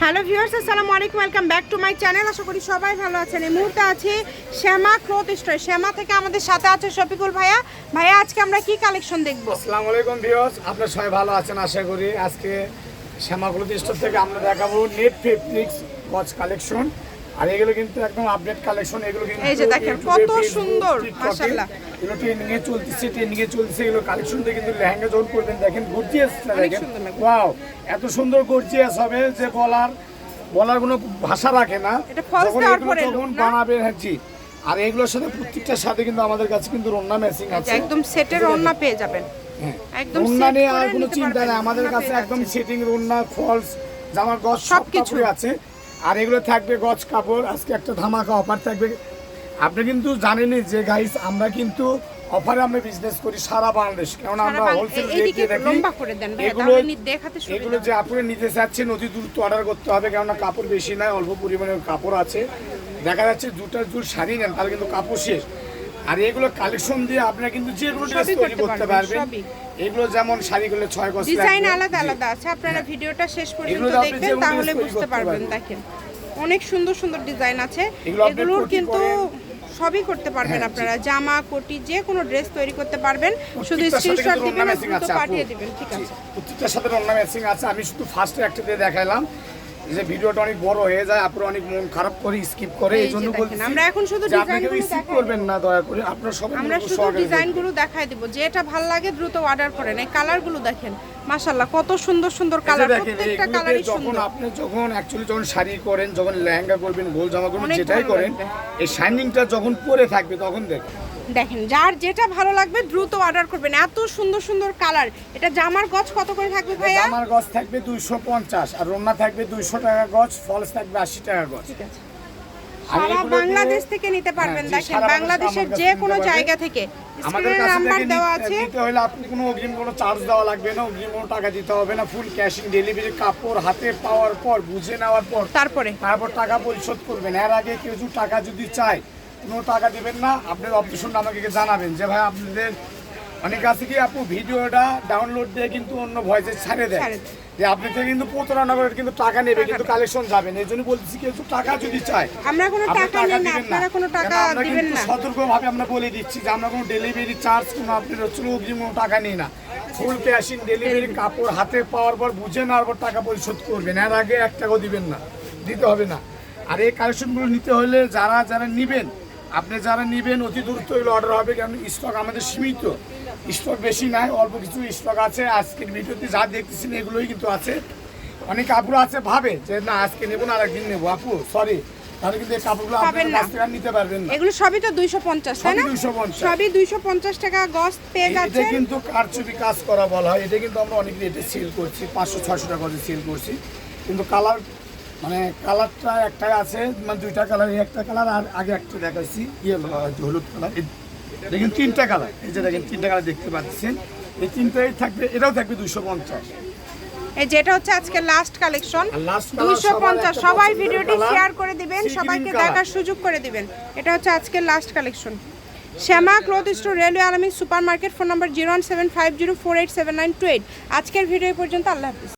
Hello viewers, আসসালামু আলাইকুম, welcome back to my channel. আশা করি সবাই ভালো আছেন। এই মুহূর্তে আছি শ্যামা ক্লথ স্টোর। শ্যামা থেকে আমাদের সাথে আছে শফিকুল ভাইয়া। ভাইয়া, আজকে আমরা কি কালেকশন দেখব? আসসালামু আলাইকুম ভিউয়ার্স, আপনারা সবাই ভালো আছেন, আশা করি। আজকে শ্যামা ক্লোথ স্টোর থেকে আমরা দেখাবো নেট ফেব্রিক্স ওয়াচ কালেকশন আর এগুলো কিন্তু একদম আপডেট কালেকশন এগুলো কিন্তু এই যে দেখেন, কত সুন্দর, মাশাআল্লাহ। এগুলো ট্রেন্ডিং এ চলতেছে ট্রেন্ডিং এ চলতেছে এগুলো কালেকশনটা কিন্তু লেহেঙ্গা যখন করবেন দেখেন গর্জিয়াস দেখেন? ওয়াও এত সুন্দর গর্জিয়াস হবে যে বলার বলার কোনো ভাষা রাখে না। যখন বানাবেন হ্যাঁ জি। আর এগুলোর সাথে প্রত্যেকটার সাথে কিন্তু আমাদের কাছে কিন্তু রন্না ম্যাচিং আছে। একদম সেটের ওড়না পেয়ে যাবেন। হ্যাঁ। একদম রুন্না নিয়ে আর কোনো চিন্তা নেই। আমাদের কাছে একদম সেটিং রুন্না ফলস জামার গজ সব সবকিছু। কিছুই আছে। আর এগুলো থাকবে গজ কাপড় আজকে একটা ধামাকা অফার থাকবে। আপনি কিন্তু জানেনই যে গাইস আমরা কিন্তু অফারে আমরা বিজনেস করি সারা বাংলাদেশ। কারণ আমরা হোলসেল রেট দিয়ে থাকি। লম্বা করে দেন ভাইয়া, এগুলো এগুলো যে আপনি নিতে চাচ্ছেন অতি দ্রুত অর্ডার করতে হবে কেননা কাপড় বেশি নয় অল্প পরিমাণে কাপড় আছে। দেখা যাচ্ছে দুটা জুট শাড়ি নেন তাহলে কিন্তু কাপড় শেষ। আর এগুলো কালেকশন দিয়ে আপনারা কিন্তু যে কোনো ড্রেস তৈরি করতে পারবেন। এগুলো যেমন শাড়িগুলো ছয় গজ ডিজাইন আলাদা আলাদা আছে আপনারা ভিডিওটা শেষ পর্যন্ত দেখবেন তাহলে বুঝতে পারবেন। দেখেন। অনেক সুন্দর সুন্দর ডিজাইন আছে। এগুলো এগুলোর কিন্তু সবই করতে পারবেন হ্যাঁ, আপনারা। জামা কোটি যে কোনো ড্রেস তৈরি করতে পারবেন। শুধু স্ক্রিনশট দিবেন আর। পাঠিয়ে দিবেন ঠিক আছে। প্রত্যেকটার সাথে অন্য ম্যাচিং আছে। আমি শুধু ফার্স্টে একটা দিয়ে দেখাইলাম। যে ভিডিওটা অনেক বড় হয়ে যায় আপনারা অনেক মন খারাপ করে স্কিপ করে এই জন্য বলছি আমরা এখন শুধু ডিজাইনগুলো স্কিপ করবেন না দয়া করে আপনারা সবাই আমরা শুধু ডিজাইনগুলো দেখাই দিব যেটা ভালো লাগে দ্রুত অর্ডার করেন এই কালারগুলো দেখেন মাশাআল্লাহ কত সুন্দর সুন্দর কালার প্রত্যেকটা কালারই যখন আপনি যখন অ্যাকচুয়ালি যখন শাড়ি করেন যখন লেহেঙ্গা করবেন গোল জামা করবেন যেটাই করেন। এই শাইনিংটা যখন পরে থাকবে তখন দেখেন দেখেন যার যেটা ভালো লাগবে দ্রুত অর্ডার করবেন। এত সুন্দর সুন্দর কালার এটা জামার গছ কত করে থাকবে ভাইয়া? জামার গজ থাকবে দুইশো পঞ্চাশ আর রোনা থাকবে দুইশো টাকা গছ ফলস থাকবে আশি টাকা গছ ঠিক আছে। সারা বাংলাদেশ থেকে নিতে পারবেন হ্যাঁ, দেখেন বাংলাদেশের যে কোনো জায়গা থেকে আমাদের স্ক্রিনে কাছে নাম্বার দেওয়া আছে। নিতে হলে আপনি কোনো অগ্রিম কোনো চার্জ দেওয়া লাগবে না অগ্রিম কোনো টাকা দিতে হবে না ফুল ক্যাশ ক্যাশিং ডেলিভারি কাপড় হাতে পাওয়ার পর বুঝে নেওয়ার পর। তারপরে? তারপর টাকা পরিশোধ করবেন। এর আগে কেউ যদি টাকা যদি চায় কোনো টাকা দেবেন না আপনার অপশনটা আমাকে জানাবেন যে ভাই আপনাদের অনেক আছে কি আপু? ভিডিওটা ডাউনলোড দিয়ে কিন্তু অন্য ভয়েসে ছাড়ে দেয় যে আপনি থেকে কিন্তু প্রতারণা করে কিন্তু টাকা নেবে কিন্তু কালেকশন যাবেন এই জন্য বলতেছি কেউ যদি টাকা যদি চায় আমরা কোনো টাকা নেই না আপনারা কোনো টাকা দিবেন না। সতর্কভাবে আমরা বলে দিচ্ছি যে আমরা কোনো ডেলিভারি চার্জ কোনো আপনার হচ্ছে কোনো টাকা নিই না। ফুল ক্যাশিং ডেলিভারি কাপড় হাতে পাওয়ার পর বুঝে নেওয়ার পর টাকা পরিশোধ করবেন। এর আগে এক টাকাও দিবেন না দিতে হবে না। আর এই কালেকশনগুলো নিতে হলে যারা যারা নিবেন আপনি যারা নিবেন অতি দ্রুত এগুলো অর্ডার হবে কারণ স্টক আমাদের সীমিত। স্টক বেশি নাই অল্প কিছু স্টক আছে। আজকের ভিডিওতে যা দেখতেছেন এগুলোই কিন্তু আছে। অনেক কাপড় আছে ভাবে যে না আজকে নেব না আরেকদিন নেব। আপু সরি তাহলে কিন্তু এই কাপড়গুলো পাবেন না। নিতে পারবেন না। এগুলো সবই তো তাই না? সবই 250 সবই দুইশো পঞ্চাশ টাকা এটা কিন্তু কারচুপি কাজ করা বলা হয়। এটা কিন্তু আমরা অনেক রেটে সেল করছি পাঁচশো ছয়শো টাকা করে সেল করছি। কিন্তু কালার মানে কালারটা একটা আছে মানে দুইটা কালার একটা কালার আর আগে একটা দেখাচ্ছি ইয়ে হলুদ কালার। দেখেন তিনটা কালার এই যে দেখেন তিনটা কালার দেখতে পাচ্ছেন। এই তিনটাই থাকবে এটাও থাকবে দুশো পঞ্চাশ। এই যেটা হচ্ছে আজকে লাস্ট কালেকশন আর last colour দুইশো সবার পঞ্চাশ একটা সবাই ভিডিওটি শেয়ার করে দিবেন সবাইকে দেখার সুযোগ করে দিবেন। এটা হচ্ছে আজকের last collection Shyama cloth store railway আলামী super market phone number zero one seven five zero four eight seven nine two eight. আজকের ভিডিও পর্যন্ত আল্লাহ হাফিজ।